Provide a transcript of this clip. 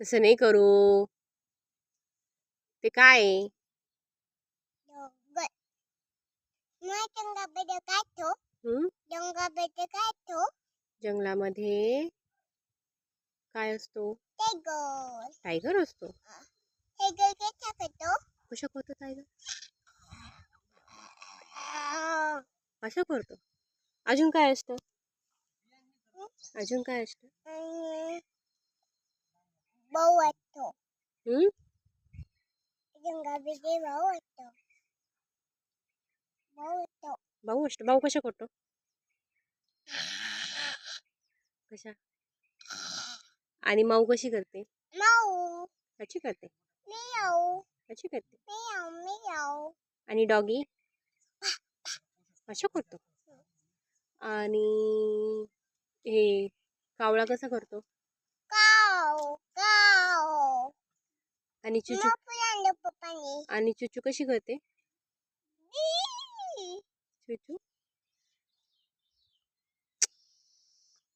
तसं नाही करू. ते काय जंगलामध्ये. काय असतो? टायगर. असतो? कशा करतो टायगर? असं करतो. अजून काय असतं? अजून काय असतं आणि भाऊ वाटतो हं? जंगलामध्ये भाऊ असतो भाऊ कशा करतो कशा आणि माऊ कशी करते कशी करते कशी करते आणि डॉगी अशा करतो आणि हे कावळा कसा करतो काव काव आणि चुचू? आणि चुचू कशी करते? चुचू?